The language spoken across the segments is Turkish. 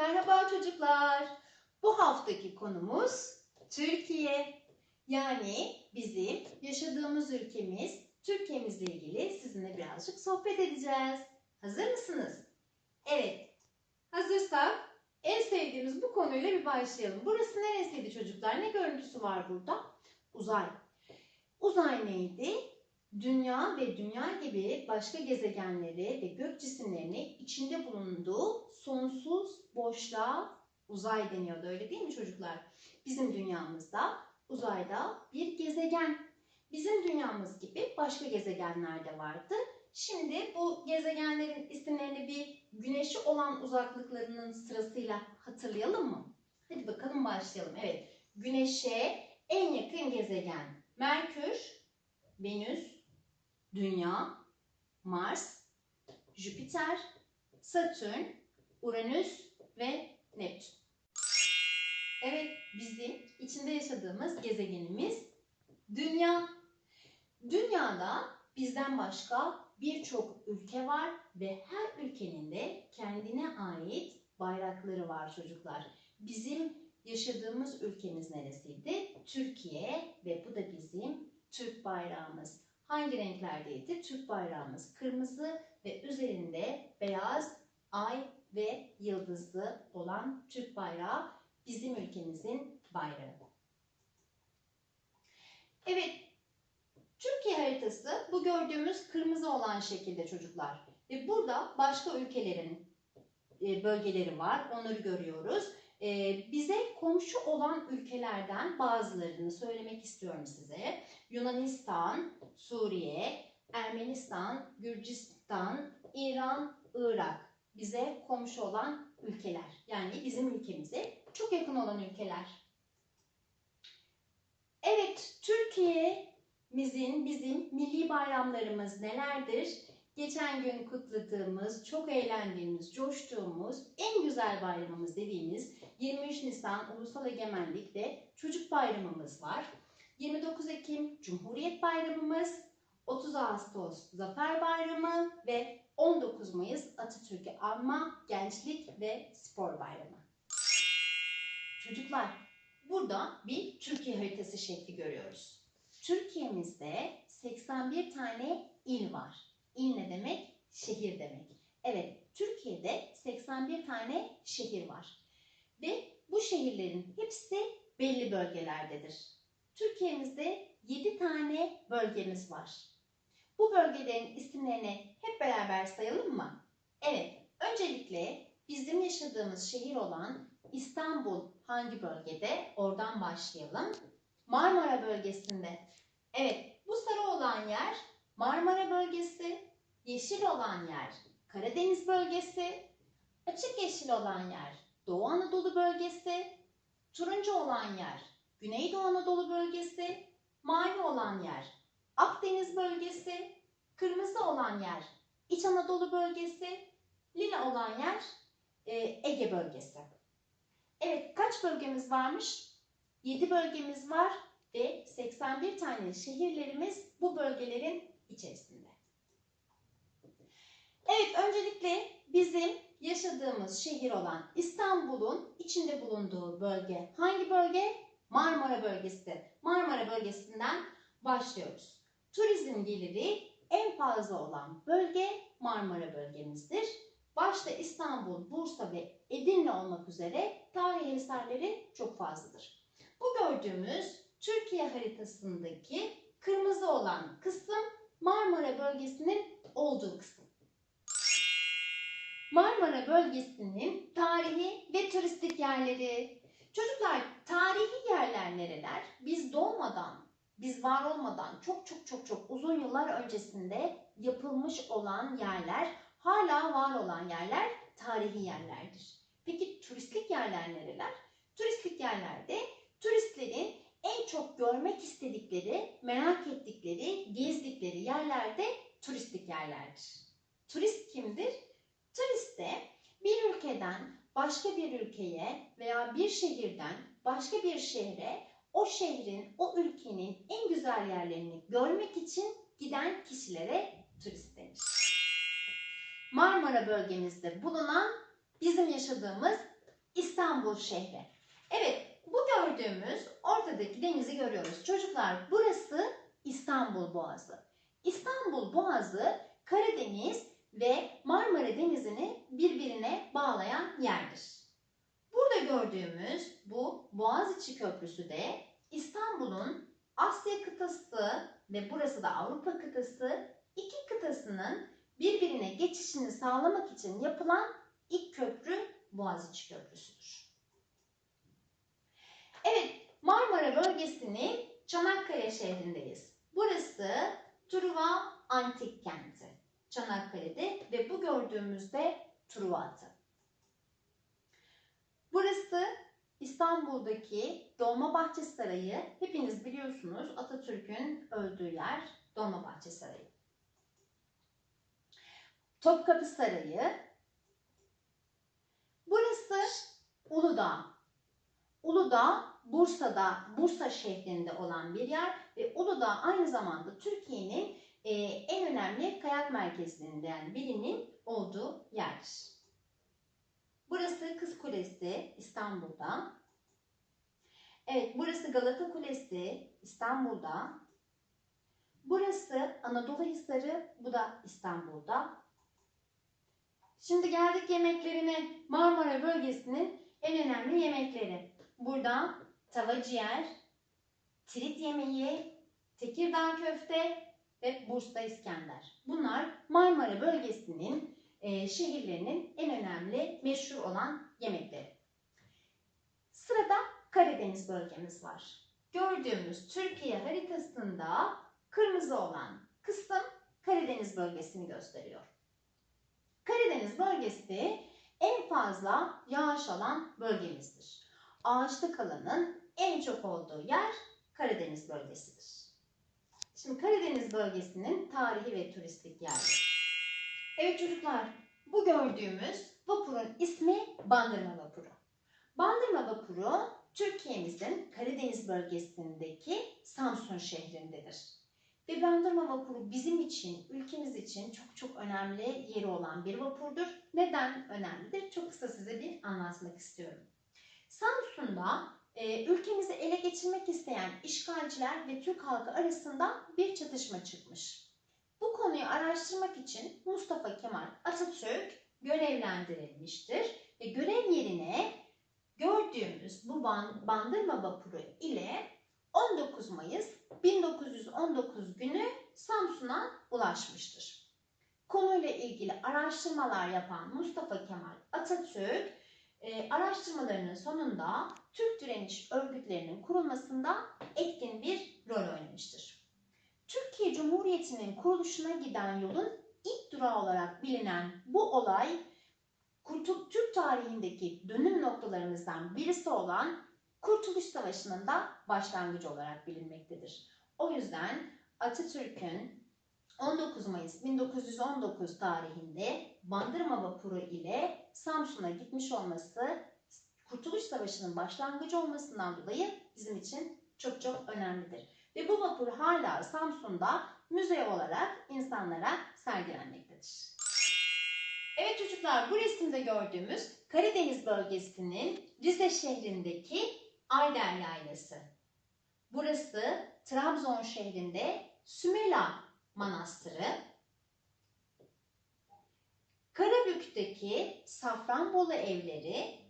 Merhaba çocuklar. Bu haftaki konumuz Türkiye. Yani bizim yaşadığımız ülkemiz, Türkiye'mizle ilgili sizinle birazcık sohbet edeceğiz. Hazır mısınız? Evet. Hazırsak en sevdiğimiz bu konuyla bir başlayalım. Burası neresiydi çocuklar? Ne görüntüsü var burada? Uzay. Uzay neydi? Dünya ve dünya gibi başka gezegenleri ve gök cisimlerini içinde bulunduğu sonsuz boşluğa uzay deniyordu. Öyle değil mi çocuklar? Bizim dünyamızda uzayda bir gezegen. Bizim dünyamız gibi başka gezegenler de vardı. Şimdi bu gezegenlerin isimlerini bir güneşi olan uzaklıklarının sırasıyla hatırlayalım mı? Hadi bakalım başlayalım. Evet. Güneşe en yakın gezegen Merkür, Venüs, Dünya, Mars, Jüpiter, Satürn, Uranüs ve Neptün. Evet, bizim içinde yaşadığımız gezegenimiz Dünya. Dünyada bizden başka birçok ülke var ve her ülkenin de kendine ait bayrakları var çocuklar. Bizim yaşadığımız ülkemiz neresiydi? Türkiye ve bu da bizim Türk bayrağımız. Hangi renklerdeydi? Türk bayrağımız kırmızı ve üzerinde beyaz ay ve yıldızlı olan Türk bayrağı bizim ülkemizin bayrağı. Evet, Türkiye haritası bu gördüğümüz kırmızı olan şekilde çocuklar. Ve burada başka ülkelerin e, bölgeleri var, onları görüyoruz. E, bize komşu olan ülkelerden bazılarını söylemek istiyorum size. Yunanistan, Suriye, Ermenistan, Gürcistan, İran, Irak bize komşu olan ülkeler. Yani bizim ülkemize çok yakın olan ülkeler. Evet, Türkiye'mizin, bizim milli bayramlarımız nelerdir? Geçen gün kutladığımız, çok eğlendiğimiz, coştuğumuz, en güzel bayramımız dediğimiz 23 Nisan Ulusal Egemenlik ve Çocuk Bayramımız var. 29 Ekim Cumhuriyet Bayramımız, 30 Ağustos Zafer Bayramı ve 19 Mayıs Atatürk'ü anma Gençlik ve Spor Bayramı. Çocuklar, burada bir Türkiye haritası şekli görüyoruz. Türkiye'mizde 81 tane il var. İl ne demek? Şehir demek. Evet, Türkiye'de 81 tane şehir var. Ve bu şehirlerin hepsi belli bölgelerdedir. Türkiye'mizde 7 tane bölgemiz var. Bu bölgelerin isimlerini hep beraber sayalım mı? Evet, öncelikle bizim yaşadığımız şehir olan İstanbul hangi bölgede? Oradan başlayalım. Marmara bölgesinde. Evet, bu sarı olan yer Marmara bölgesi, yeşil olan yer Karadeniz bölgesi, açık yeşil olan yer Doğu Anadolu bölgesi, turuncu olan yer Güneydoğu Anadolu bölgesi, mavi olan yer Akdeniz bölgesi, kırmızı olan yer İç Anadolu bölgesi, lila olan yer e, Ege bölgesi. Evet, kaç bölgemiz varmış? 7 bölgemiz var ve 81 tane şehirlerimiz bu bölgelerin içerisinde. Evet, öncelikle bizim yaşadığımız şehir olan İstanbul'un içinde bulunduğu bölge hangi bölge? Marmara bölgesi. Marmara bölgesinden başlıyoruz. Turizm geliri en fazla olan bölge Marmara bölgemizdir. Başta İstanbul, Bursa ve Edirne olmak üzere tarihi eserleri çok fazladır. Bu gördüğümüz Türkiye haritasındaki kırmızı olan kısım Marmara bölgesinin olduğu kısım. Marmara bölgesinin tarihi ve turistik yerleri. Çocuklar tarihi yerler nereler? Biz doğmadan, biz var olmadan çok çok çok çok uzun yıllar öncesinde yapılmış olan yerler, hala var olan yerler tarihi yerlerdir. Peki turistik yerler nereler? Turistik yerlerde turistlerin en çok görmek istedikleri, merak ettikleri, gezdikleri yerlerde turistik yerlerdir. Turist kimdir? Turist de bir ülkeden başka bir ülkeye veya bir şehirden başka bir şehre o şehrin, o ülkenin en güzel yerlerini görmek için giden kişilere turist denir. Marmara bölgemizde bulunan bizim yaşadığımız İstanbul şehri. Evet, bu gördüğümüz ortadaki denizi görüyoruz. Çocuklar, burası İstanbul Boğazı. İstanbul Boğazı Karadeniz ve Marmara Denizi'ni birbirine bağlayan yerdir. Burada gördüğümüz bu Boğaziçi Köprüsü de İstanbul'un Asya kıtası ve burası da Avrupa kıtası iki kıtasının birbirine geçişini sağlamak için yapılan ilk köprü Boğaziçi Köprüsü'dür. Marmara bölgesinin Çanakkale şehrindeyiz. Burası Truva Antik Kenti. Çanakkale'de ve bu gördüğümüzde Truva atı. Burası İstanbul'daki Dolmabahçe Sarayı. Hepiniz biliyorsunuz Atatürk'ün öldüğü yer Dolmabahçe Sarayı. Topkapı Sarayı. Burası Uludağ. Uludağ Bursa'da, Bursa şehrinde olan bir yer ve Uludağ aynı zamanda Türkiye'nin e, en önemli kayak merkezlerinden birinin olduğu yerdir. Burası Kız Kulesi İstanbul'da. Evet, burası Galata Kulesi İstanbul'da. Burası Anadolu Hisarı, bu da İstanbul'da. Şimdi geldik yemeklerine. Marmara bölgesinin en önemli yemekleri. Burada tava ciğer, tirit yemeği, Tekirdağ köfte ve Bursa İskender. Bunlar Marmara bölgesinin e, şehirlerinin en önemli meşhur olan yemekleri. Sırada Karadeniz bölgemiz var. Gördüğümüz Türkiye haritasında kırmızı olan kısım Karadeniz bölgesini gösteriyor. Karadeniz bölgesi en fazla yağış alan bölgemizdir. Ağaçlık alanın en çok olduğu yer Karadeniz bölgesidir. Şimdi Karadeniz bölgesinin tarihi ve turistik yerleri. Evet çocuklar, bu gördüğümüz vapurun ismi Bandırma Vapuru. Bandırma Vapuru Türkiye'mizin Karadeniz bölgesindeki Samsun şehrindedir. Ve Bandırma Vapuru bizim için, ülkemiz için çok çok önemli yeri olan bir vapurdur. Neden önemlidir? Çok kısa size bir anlatmak istiyorum. Samsun'da e, ülkemizi ele geçirmek isteyen işgalciler ve Türk halkı arasında bir çatışma çıkmış. Bu konuyu araştırmak için Mustafa Kemal Atatürk görevlendirilmiştir ve görev yerine gördüğümüz bu bandırma vapuru ile 19 Mayıs 1919 günü Samsun'a ulaşmıştır. Konuyla ilgili araştırmalar yapan Mustafa Kemal Atatürk e, araştırmalarının sonunda Türk direniş örgütlerinin kurulmasında etkin bir rol oynamıştır. Türkiye Cumhuriyeti'nin kuruluşuna giden yolun ilk durağı olarak bilinen bu olay Türk tarihindeki dönüm noktalarımızdan birisi olan Kurtuluş Savaşı'nın da başlangıcı olarak bilinmektedir. O yüzden Atatürk'ün 19 Mayıs 1919 tarihinde Bandırma Vapuru ile Samsun'a gitmiş olması Kurtuluş Savaşı'nın başlangıcı olmasından dolayı bizim için çok çok önemlidir. Ve bu vapur hala Samsun'da müze olarak insanlara sergilenmektedir. Evet çocuklar bu resimde gördüğümüz Karadeniz bölgesinin Rize şehrindeki Ayder Yaylası. Burası Trabzon şehrinde Sümela Manastırı. Karabük'teki Safranbolu evleri,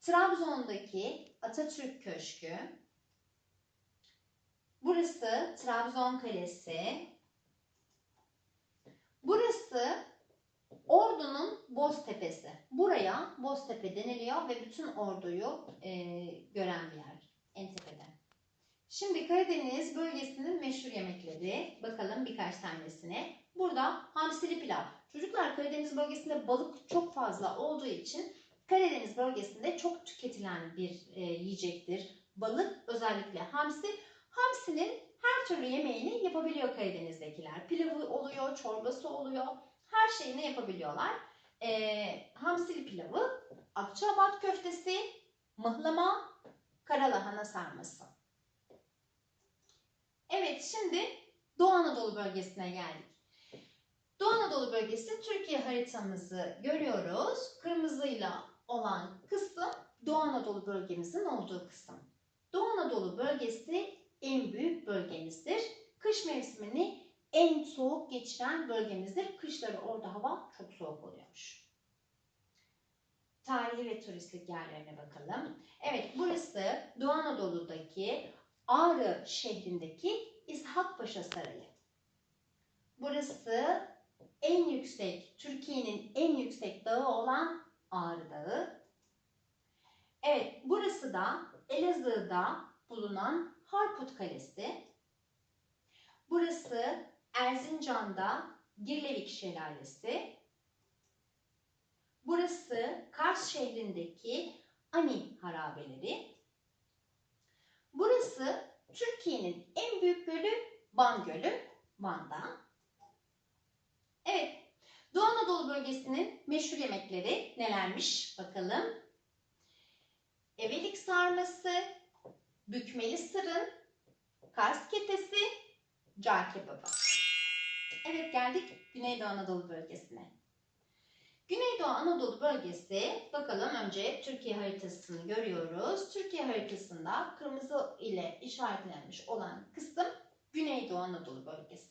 Trabzon'daki Atatürk Köşkü, burası Trabzon Kalesi, burası Ordu'nun Boztepe'si. Buraya Boztepe deniliyor ve bütün orduyu e, gören bir yer en tepeden. Şimdi Karadeniz bölgesinin meşhur yemekleri. Bakalım birkaç tanesine. Burada hamsili pilav. Çocuklar Karadeniz bölgesinde balık çok fazla olduğu için Karadeniz bölgesinde çok tüketilen bir e, yiyecektir. Balık özellikle hamsi. Hamsinin her türlü yemeğini yapabiliyor Karadeniz'dekiler. Pilavı oluyor, çorbası oluyor. Her şeyini yapabiliyorlar. E, hamsili pilavı, akçaabat köftesi, mıhlama, karalahana sarması. Evet şimdi Doğu Anadolu bölgesine geldik. Doğu Anadolu bölgesi Türkiye haritamızı görüyoruz. Kırmızıyla olan kısım Doğu Anadolu bölgemizin olduğu kısım. Doğu Anadolu bölgesi en büyük bölgemizdir. Kış mevsimini en soğuk geçiren bölgemizdir. Kışları orada hava çok soğuk oluyormuş. Tarihi ve turistik yerlerine bakalım. Evet burası Doğu Anadolu'daki Ağrı şehrindeki İshak Paşa Sarayı. Burası en yüksek, Türkiye'nin en yüksek dağı olan Ağrı Dağı. Evet, burası da Elazığ'da bulunan Harput Kalesi. Burası Erzincan'da Girlevik Şelalesi. Burası Kars şehrindeki Ani harabeleri. Burası Türkiye'nin en büyük gölü Van Gölü, Van'da. Evet, Doğu Anadolu bölgesinin meşhur yemekleri nelermiş bakalım. Evelik sarması, bükmeli sırın, Kars ketesi, car kebabı. Evet geldik Güneydoğu Anadolu bölgesine. Güneydoğu Anadolu bölgesi, bakalım önce Türkiye haritasını görüyoruz. Türkiye haritasında kırmızı ile işaretlenmiş olan kısım Güneydoğu Anadolu bölgesi.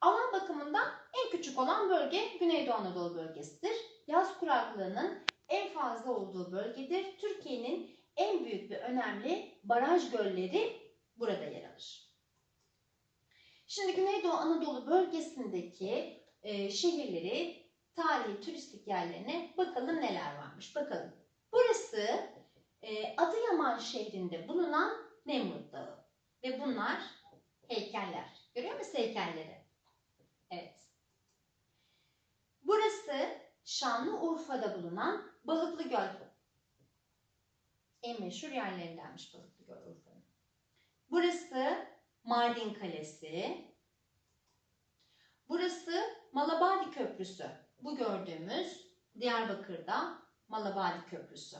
Alan bakımından en küçük olan bölge Güneydoğu Anadolu bölgesidir. Yaz kuraklığının en fazla olduğu bölgedir. Türkiye'nin en büyük ve önemli baraj gölleri burada yer alır. Şimdi Güneydoğu Anadolu bölgesindeki e, şehirleri, tarihi turistik yerlerine bakalım neler varmış. Bakalım. Burası e, Adıyaman şehrinde bulunan Nemrut Dağı. Ve bunlar heykeller. Görüyor musun heykelleri? Evet. Burası Şanlıurfa'da bulunan Balıklı Göl. En meşhur yerlerindenmiş Balıklı Göl Urfa'nın. Burası Mardin Kalesi. Burası Malabadi Köprüsü. Bu gördüğümüz Diyarbakır'da Malabadi Köprüsü.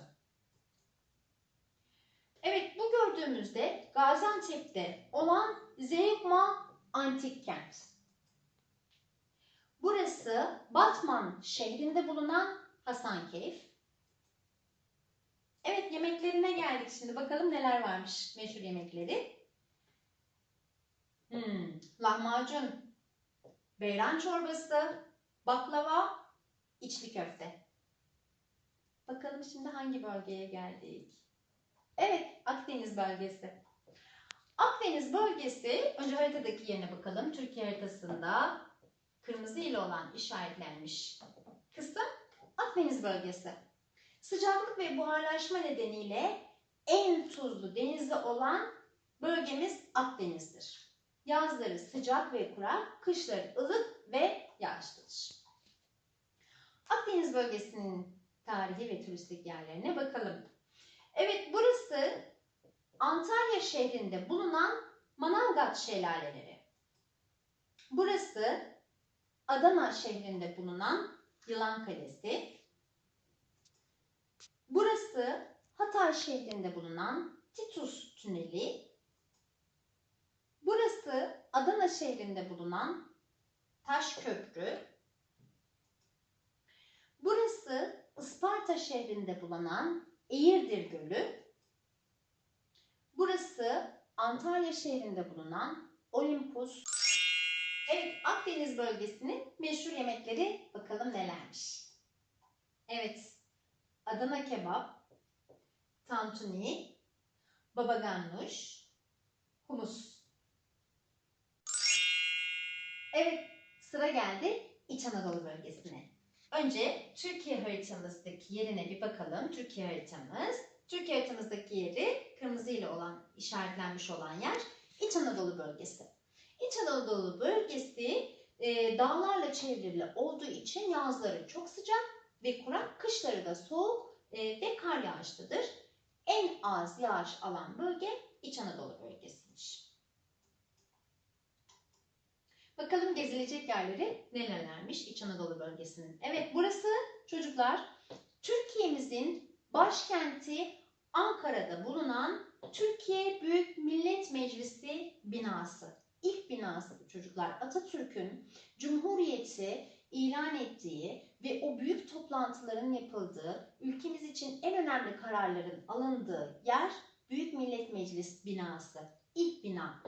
Evet bu gördüğümüzde Gaziantep'te olan Zeugma Antik Kent. Burası Batman şehrinde bulunan Hasankeyf. Evet yemeklerine geldik şimdi. Bakalım neler varmış meşhur yemekleri. Hmm, lahmacun, beyran çorbası, baklava, içli köfte. Bakalım şimdi hangi bölgeye geldik? Evet, Akdeniz bölgesi. Akdeniz bölgesi, önce haritadaki yerine bakalım. Türkiye haritasında kırmızı ile olan işaretlenmiş kısım Akdeniz bölgesi. Sıcaklık ve buharlaşma nedeniyle en tuzlu denizi olan bölgemiz Akdeniz'dir. Yazları sıcak ve kurak, kışları ılık ve yağışlıdır. Akdeniz bölgesinin tarihi ve turistik yerlerine bakalım. Evet burası Antalya şehrinde bulunan Manavgat şelaleleri. Burası Adana şehrinde bulunan Yılan Kalesi. Burası Hatay şehrinde bulunan Titus Tüneli. Burası Adana şehrinde bulunan Taş Köprü. Burası Isparta şehrinde bulunan Eğirdir Gölü. Burası Antalya şehrinde bulunan Olimpos. Evet, Akdeniz bölgesinin meşhur yemekleri bakalım nelermiş. Evet, Adana kebap, tantuni, baba ganoush, humus. Evet, sıra geldi İç Anadolu bölgesine. Önce Türkiye haritamızdaki yerine bir bakalım. Türkiye haritamız. Türkiye haritamızdaki yeri kırmızı ile olan işaretlenmiş olan yer İç Anadolu bölgesi. İç Anadolu bölgesi e, dağlarla çevrili olduğu için yazları çok sıcak ve kurak, kışları da soğuk e, ve kar yağışlıdır. En az yağış alan bölge İç Anadolu bölgesiymiş. Bakalım gezilecek yerleri nelerlermiş İç Anadolu bölgesinin. Evet burası çocuklar Türkiye'mizin başkenti Ankara'da bulunan Türkiye Büyük Millet Meclisi binası. ilk binası çocuklar. Atatürk'ün Cumhuriyeti ilan ettiği ve o büyük toplantıların yapıldığı, ülkemiz için en önemli kararların alındığı yer Büyük Millet Meclis binası. İlk bina.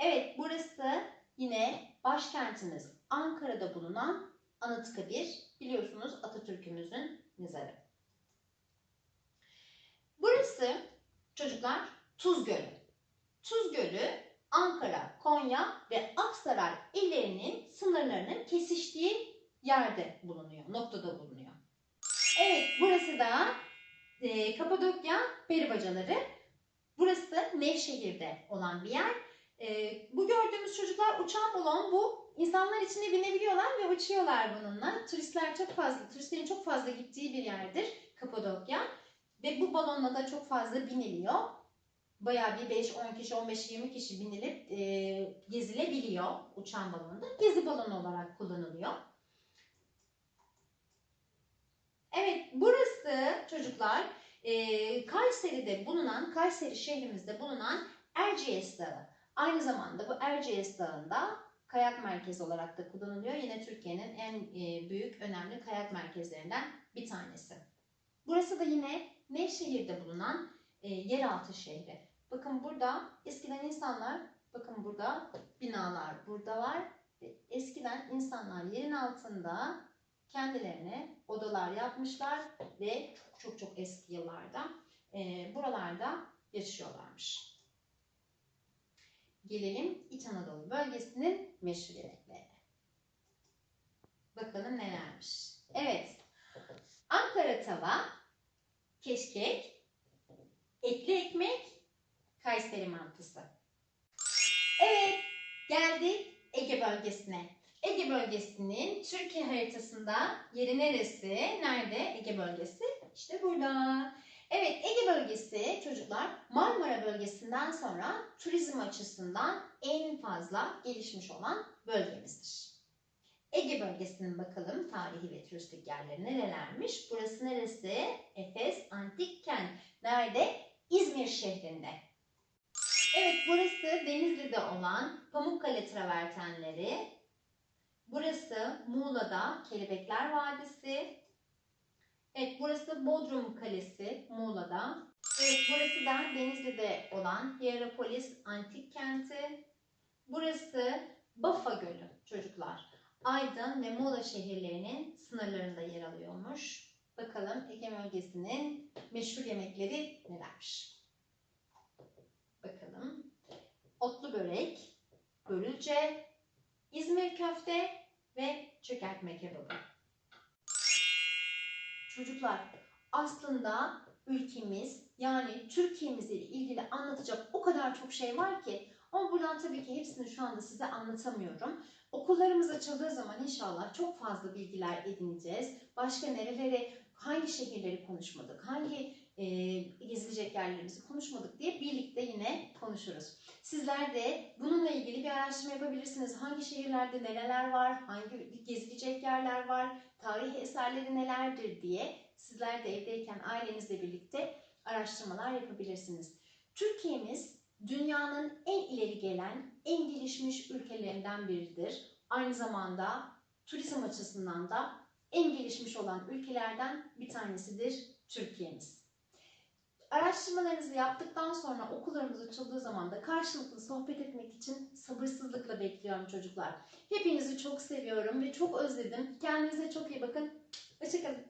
Evet, burası yine başkentimiz Ankara'da bulunan Anıtkabir. Biliyorsunuz Atatürk'ümüzün mezarı. Burası çocuklar Tuz Gölü. Tuz Gölü Ankara, Konya ve Aksaray illerinin sınırlarının kesiştiği yerde bulunuyor, noktada bulunuyor. Evet, burası da e, Kapadokya Peribacaları. Burası Nevşehir'de olan bir yer. E, bu gördüğümüz çocuklar uçan balon bu. İnsanlar içine binebiliyorlar ve uçuyorlar bununla. Turistler çok fazla, turistlerin çok fazla gittiği bir yerdir Kapadokya. Ve bu balonla da çok fazla biniliyor. Bayağı bir 5-10 kişi, 15-20 kişi binilip e, gezilebiliyor uçan balonda. Gezi balonu olarak kullanılıyor. Evet, burası çocuklar e, Kayseri'de bulunan, Kayseri şehrimizde bulunan Erciyes Dağı. Aynı zamanda bu Erciyes Dağı'nda kayak merkezi olarak da kullanılıyor. Yine Türkiye'nin en e, büyük, önemli kayak merkezlerinden bir tanesi. Burası da yine Nevşehir'de bulunan e, yeraltı şehri. Bakın burada eskiden insanlar, bakın burada binalar burada var. Eskiden insanlar yerin altında kendilerine odalar yapmışlar ve çok çok çok eski yıllarda e, buralarda yaşıyorlarmış. Gelelim İç Anadolu bölgesinin meşhur yemeklerine. Bakalım nelermiş. Evet, Ankara tava, keşkek, etli ekmek, Kayseri mantısı. Evet, geldik Ege bölgesine. Ege bölgesinin Türkiye haritasında yeri neresi? Nerede Ege bölgesi? İşte burada. Evet Ege bölgesi çocuklar Marmara bölgesinden sonra turizm açısından en fazla gelişmiş olan bölgemizdir. Ege bölgesinin bakalım tarihi ve turistik yerleri nerelermiş? Burası neresi? Efes Antik Kent. Nerede? İzmir şehrinde. Evet burası Denizli'de olan Pamukkale travertenleri. Burası Muğla'da Kelebekler Vadisi. Evet burası Bodrum Kalesi Muğla'da. Evet burası da Denizli'de olan Hierapolis Antik Kenti. Burası Bafa Gölü çocuklar. Aydın ve Muğla şehirlerinin sınırlarında yer alıyormuş. Bakalım Ege bölgesinin meşhur yemekleri nelermiş? Bakalım. Otlu börek, börülce, İzmir köfte ve çökertme kebabı. Çocuklar aslında ülkemiz yani Türkiye'miz ile ilgili anlatacak o kadar çok şey var ki ama buradan tabii ki hepsini şu anda size anlatamıyorum. Okullarımız açıldığı zaman inşallah çok fazla bilgiler edineceğiz. Başka nerelere, hangi şehirleri konuşmadık, hangi e, gezilecek yerlerimizi konuşmadık diye birlikte yine konuşuruz. Sizler de bununla ilgili bir araştırma yapabilirsiniz. Hangi şehirlerde neler var, hangi gezilecek yerler var, tarihi eserleri nelerdir diye sizler de evdeyken ailenizle birlikte araştırmalar yapabilirsiniz. Türkiye'miz dünyanın en ileri gelen, en gelişmiş ülkelerinden biridir. Aynı zamanda turizm açısından da en gelişmiş olan ülkelerden bir tanesidir Türkiye'miz. Araştırmalarınızı yaptıktan sonra okullarımız açıldığı zaman da karşılıklı sohbet etmek için sabırsızlıkla bekliyorum çocuklar. Hepinizi çok seviyorum ve çok özledim. Kendinize çok iyi bakın. Hoşçakalın.